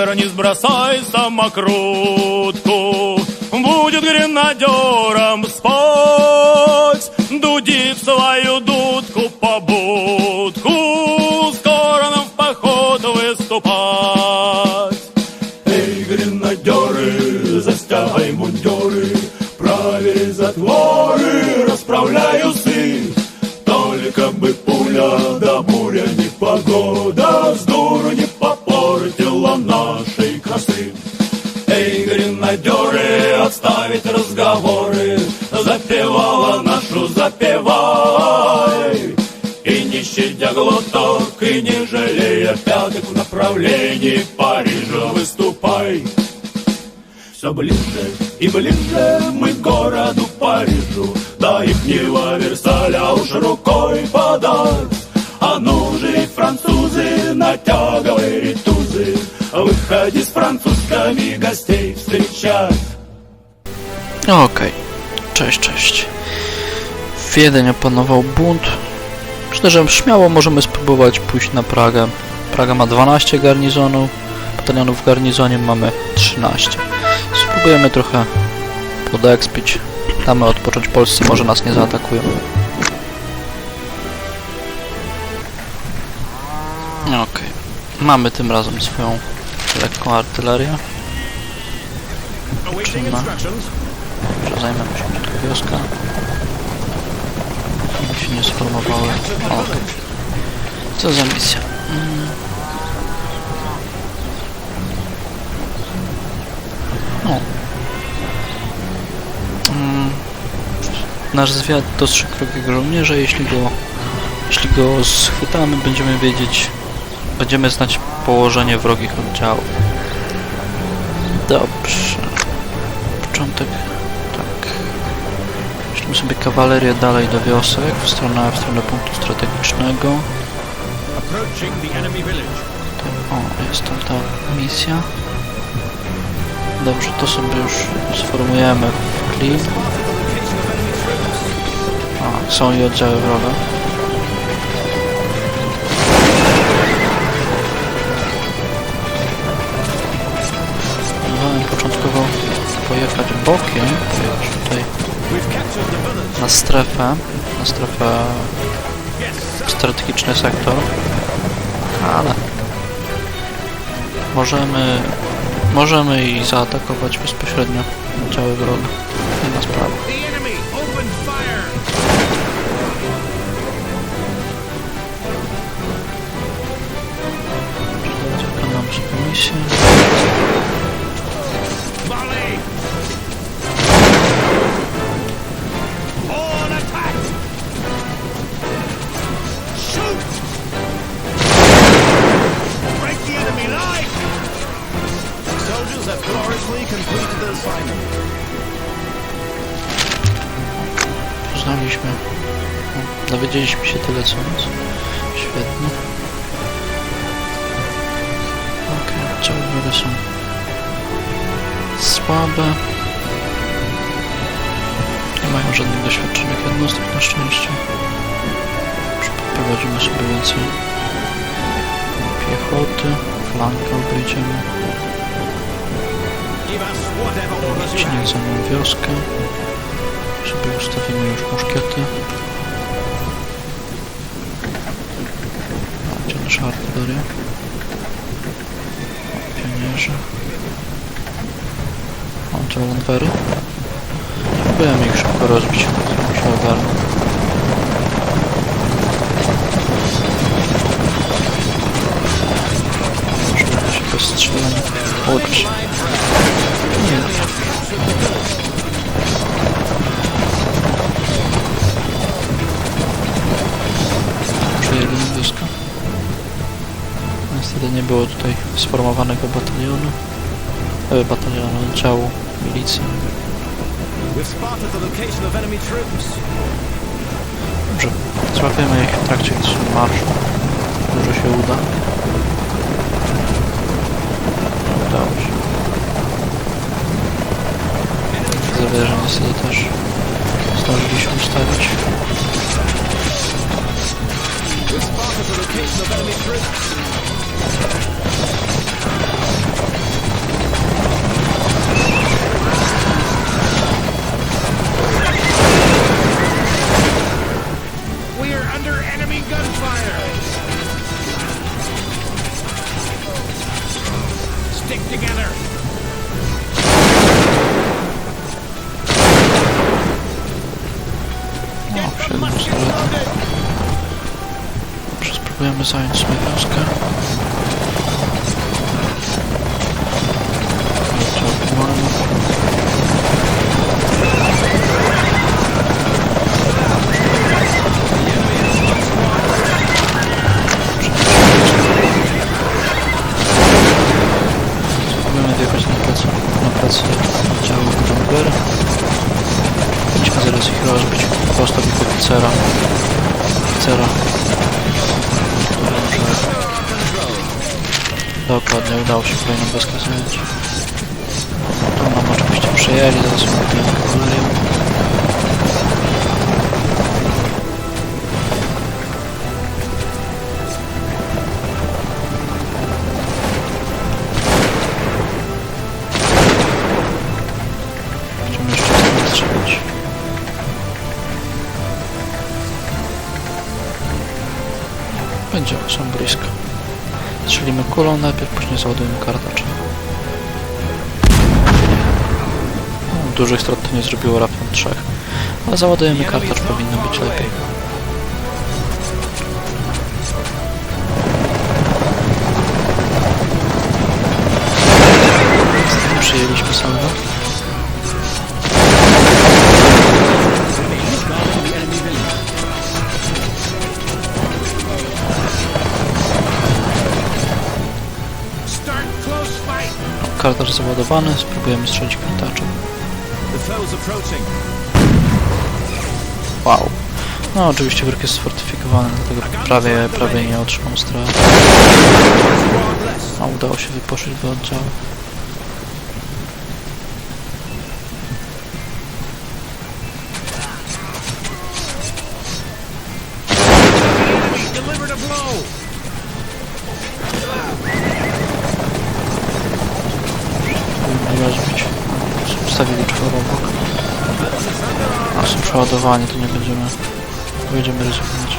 Гарнист, бросай самокрутку, будет гренадером спать, дудит свою дудку побудку, скоро нам в поход выступать. Эй, гренадеры, застягай мундеры, проверь затворы, расправляй направлении Парижа выступай. Все ближе и ближе мы к городу Парижу, до ихнего Версаля уж рукой подать. А ну же, французы, натягивай ритузы, выходи с французскими гостей встречать. Okej, cześć, cześć. W Wiedeń opanował bunt. Myślę, że śmiało możemy spróbować pójść na Pragę. Praga ma 12 garnizonów, batalionów w garnizonie mamy 13. Spróbujemy trochę podekspić. Damy odpocząć Polsce, może nas nie zaatakują. Okej. Mamy tym razem swoją lekką artylerię. Czynna. Może zajmiemy się tylko wioska. Żeby się nie sformowały. Okej. Co za misja? O. Mm. Nasz zwiad dostrzegł wrogiego żołnierza. Jeśli go, jeśli go schwytamy, będziemy wiedzieć, będziemy znać położenie wrogich oddziałów. Dobrze. Początek. Tak. Weźmy sobie kawalerię dalej do wiosek, w stronę, w stronę punktu strategicznego. O, jest tam ta misja. Dobrze, to sobie już sformujemy w klin. A, są i oddziały wroga. Planowałem początkowo pojechać bokiem, pojechać tutaj na strefę, na strefę strategiczny sektor, ale możemy, możemy i zaatakować bezpośrednio oddziały wroga. Nie ma sprawy. The enemy, open No, dowiedzieliśmy się tyle co nic. Świetnie. Okej, oddziały wroga są słabe. Nie mają żadnych doświadczonych jednostek na szczęście. Prowadzimy sobie więcej piechoty, flankę obejdziemy. Have. za mną wioskę. Sobie ustawimy już muszkiety. Gdzie nasza artyleria? O, Pionierzy. O, gdzie Landwery. Próbujemy ich szybko rozbić, zanim się ogarną. Może się bez strzelania. Nie. Przejęli wioskę. Niestety nie było tutaj sformowanego batalionu. E, batalionu, działu milicji. Dobrze, złapiemy ich w trakcie marszu. Może się uda. Dobrze. Że niestety też zdążyliśmy ustawić. We've Dobrze, udało się kolejną beskę zająć. To nam oczywiście przejęli, zaraz ją odbijamy kawalerią. Będziemy jeszcze stąd strzelać. Będziemy, są blisko. Strzelimy kulą najpierw, później załadujemy kartacz. No, dużych strat to nie zrobiło raptem trzech. Ale załadujemy kartacz, powinno być lepiej. Kartacz załadowany, spróbujemy strzelić approaching. Wow. No oczywiście wróg jest sfortyfikowany, dlatego prawie, prawie nie otrzymał strat. A udało się wyposzyć do oddziału. Przeładowani, to nie będziemy... będziemy ryzykować.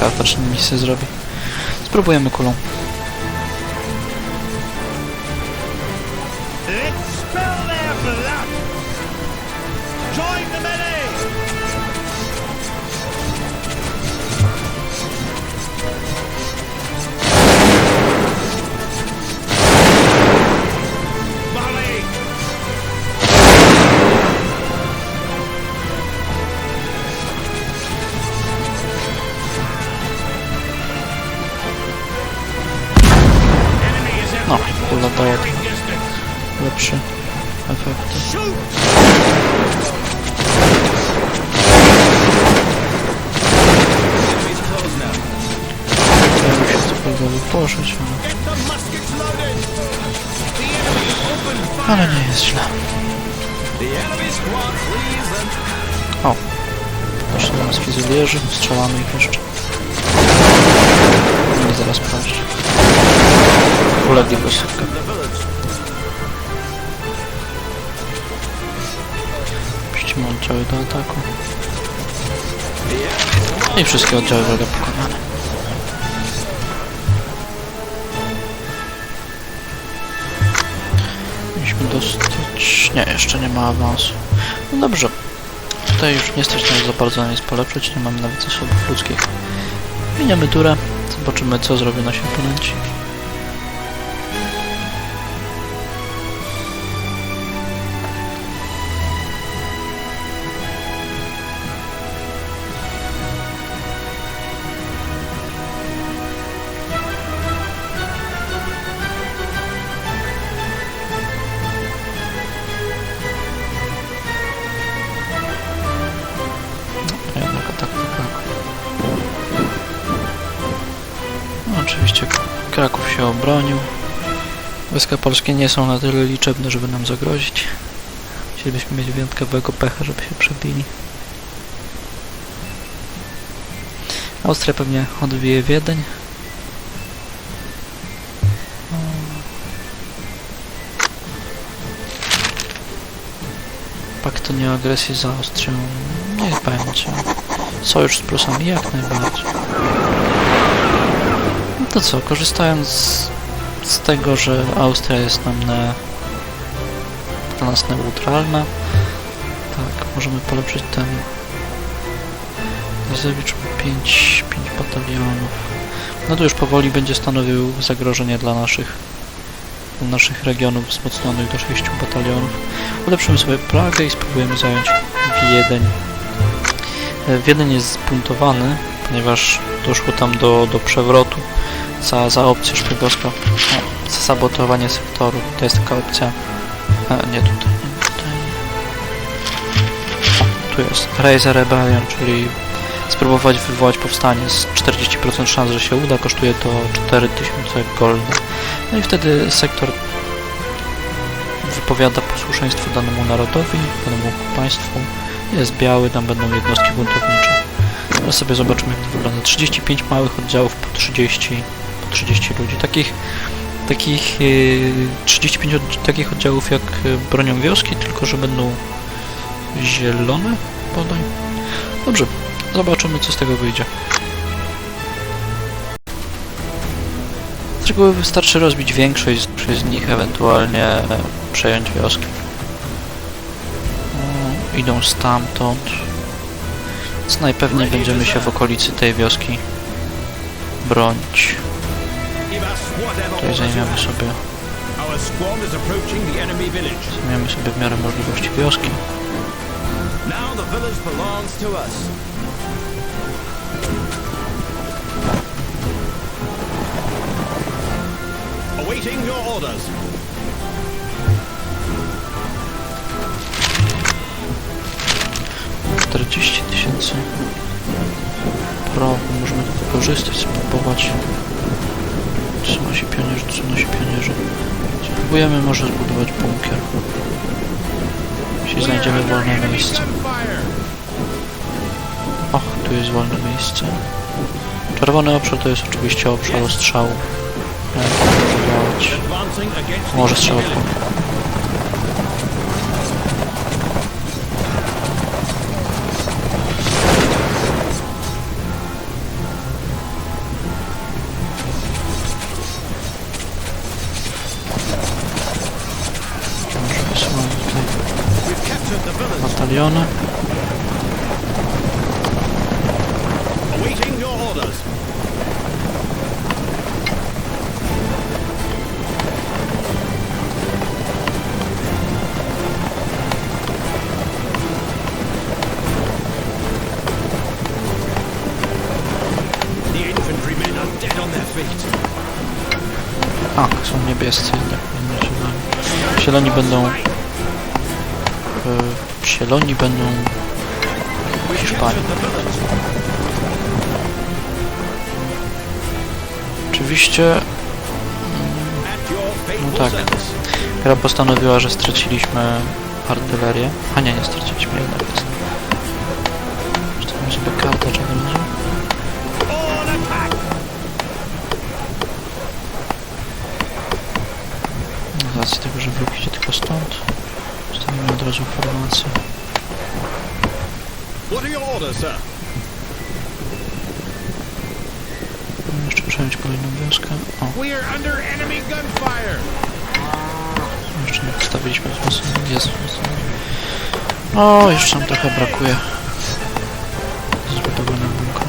Kartacz misję zrobi. Spróbujemy kulą. Let's spell their blood. Join the melee. Fire. ale nie jest źle. O, poszli do nas fizylierzy, strzelamy ich jeszcze. Nie zaraz sprawdzić. Ulegli village. Puścimy oddziały do ataku. I wszystkie oddziały wroga pokonane. Mieliśmy dostać... Nie, jeszcze nie ma awansu. No dobrze. Tutaj już nie stać nas za bardzo na nic polepszyć, nie mamy nawet zasobów ludzkich. Miniemy turę, zobaczymy co zrobią nasi oponenci. Oczywiście Kraków się obronił. Wojska polskie nie są na tyle liczebne, żeby nam zagrozić. Chcielibyśmy mieć wyjątkowego pecha, żeby się przebili. Austria pewnie odbije Wiedeń. Pakt o nieagresji z Austrią. No nie pamiętam. Sojusz z Prusami jak najbardziej. To co, korzystając z, tego, że Austria jest nam na, dla nas neutralna, tak, możemy polepszyć ten Gizewicz 5, 5 batalionów. No to już powoli będzie stanowił zagrożenie dla naszych dla naszych regionów wzmocnionych do 6 batalionów. Ulepszymy sobie Pragę i spróbujemy zająć Wiedeń. Wiedeń jest zbuntowany, ponieważ doszło tam do, do przewrotu za, za opcję szpiegowską, no, za sabotowanie sektoru. To jest taka opcja. A, nie tutaj, nie tutaj. O, tu jest Raise a Rebellion, czyli spróbować wywołać powstanie z 40% szans, że się uda, kosztuje to 4000 golda. No i wtedy sektor wypowiada posłuszeństwo danemu narodowi, danemu państwu. Jest biały, tam będą jednostki buntownicze. Teraz sobie zobaczymy jak to wygląda. 35 małych oddziałów po 30, po 30 ludzi. Takich, takich yy, 35 od, takich oddziałów jak yy, bronią wioski, tylko że będą zielone bodaj. Dobrze, zobaczymy co z tego wyjdzie. Z reguły wystarczy rozbić większość z- nich, ewentualnie e, przejąć wioski. O, idą stamtąd. Więc najpewniej będziemy się w okolicy tej wioski bronić. Tutaj zajmiemy sobie, zajmiemy sobie w miarę możliwości wioski. Now the village belongs to us. Awaiting your orders. 40 tysięcy praw, możemy to wykorzystać, spróbować. Nasi pionierzy, są nasi pionierzy. Spróbujemy może zbudować bunkier. Jeśli znajdziemy wolne miejsce. Och, tu jest wolne miejsce. Czerwony obszar to jest oczywiście obszar ostrzału. Może against Może strzelać. Feet. A, są niebiescy nie zieloni. Zieloni będą... E, zieloni będą Hiszpanii. Oczywiście your faithful tak. gra postanowiła, że straciliśmy artylerię. A nie, nie straciliśmy jednak. Zostawimy sobie kartę czego razu. On attack! Z racji tego, że wróg idzie tylko stąd. Zostawimy od razu formację. Jeszcze przejąć kolejną wioskę. O, We are under enemy gunfire. jeszcze nie postawiliśmy wzmocnienia. Jest wzmocnienie. O, jeszcze nam trochę brakuje. Zbudowania bunkra.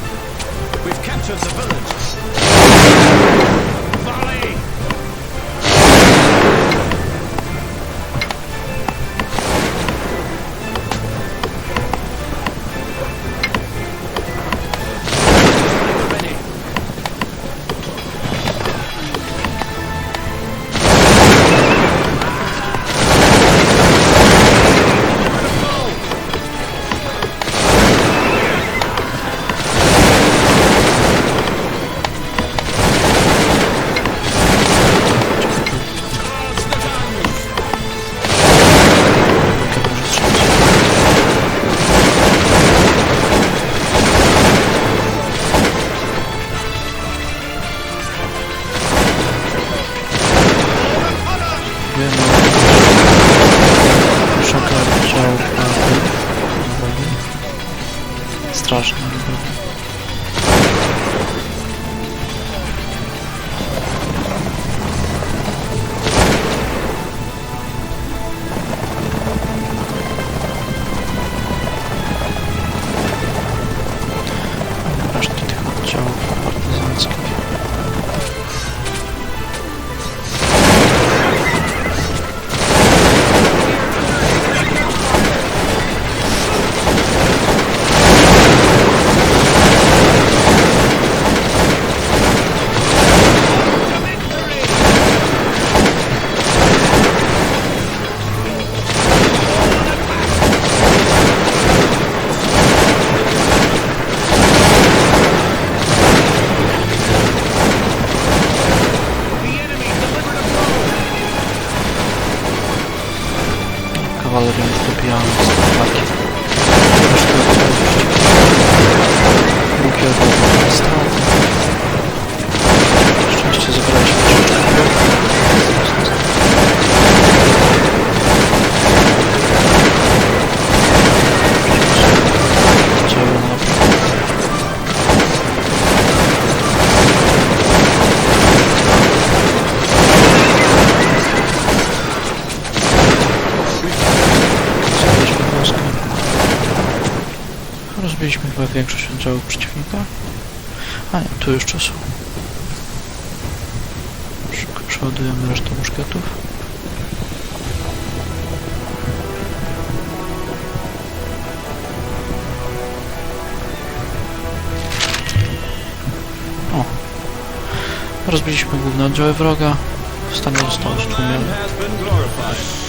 Już dobijamy z ataki. Bukier odrobił straty. Szczęście zagraliśmy troszeczkę. Większość oddziałów przeciwnika. A nie, tu są. Szybko przeładujemy resztę muszkietów. O. Rozbiliśmy główne oddziały wroga. Stan został stłumiony. glorified.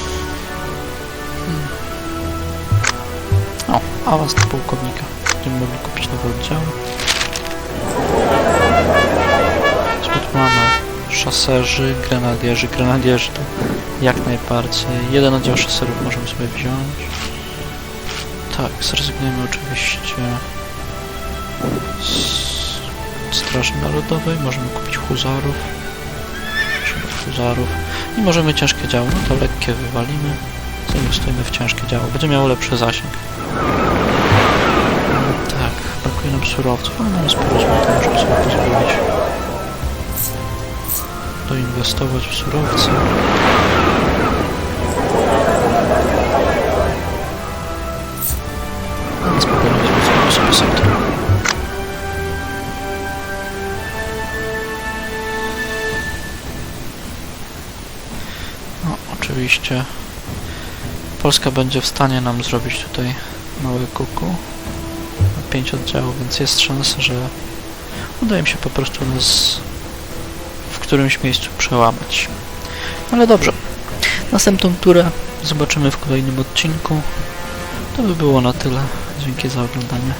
O, awans na pułkownika. Będziemy mogli kupić nowe oddziały. Co tu mamy? Szaserzy, grenadierzy. Grenadierzy to jak najbardziej. Jeden oddział szaserów możemy sobie wziąć. Tak, zrezygnujemy oczywiście z Straży Narodowej. Możemy kupić huzarów. Huzarów. I możemy ciężkie działo. No to lekkie wywalimy. Zainwestujemy w ciężkie działo. Będzie miało lepszy zasięg. Nam surowców, ale mamy sporo złota, możemy sobie pozwolić doinwestować w surowce. A spokojnie wzmocnimy sobie sektor. No, oczywiście Polska będzie w stanie nam zrobić tutaj małe kuku. Ma 5 oddziałów, więc jest szansa, że uda im się po prostu nas w którymś miejscu przełamać. Ale dobrze. Następną turę zobaczymy w kolejnym odcinku. To by było na tyle. Dzięki za oglądanie.